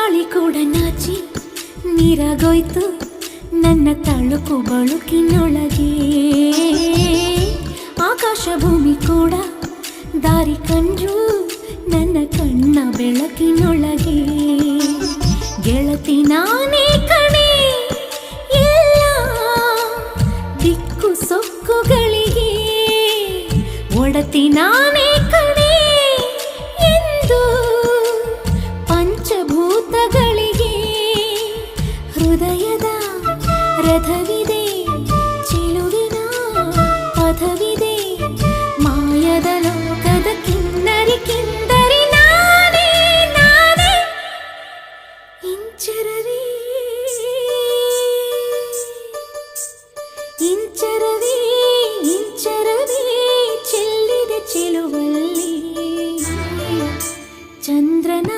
ಗಾಳಿ ಕೂಡ ನಾಚಿ ನೀರಾಗೋಯ್ತು. ನನ್ನ ತಳುಕು ಬಳುಕಿನೊಳಗೆ ಆಕಾಶ ಭೂಮಿ ಕೂಡ ದಾರಿ ಕಂಡ್ರು ನನ್ನ ಕಣ್ಣ ಬೆಳಕಿನೊಳಗೆ. ಗೆಳತಿ ನಾನೇ ಕಣೆ, ಎಲ್ಲ ದಿಕ್ಕು ಸೊಕ್ಕುಗಳಿಗೆ. ಒಡತಿ ನಾನೇ ಮುತ್ತಗಳಿಗೆ ಹೃದಯದ ರಥವಿದೆ, ಚಿಲುವಿನ ಪಥವಿದೆ, ಮಾಯದ ಲೋಕದ ಕಿನ್ನರಿ ಕಿಂದರಿ ನಾನೇ ನಾನೇ ಇಂಚರವಿ. ಇಂಚರವೇ ಇಂಚರವೇ, ಚೆಲ್ಲಿದೆ ಚೆಲುವಲ್ಲಿ. ಚಂದ್ರನ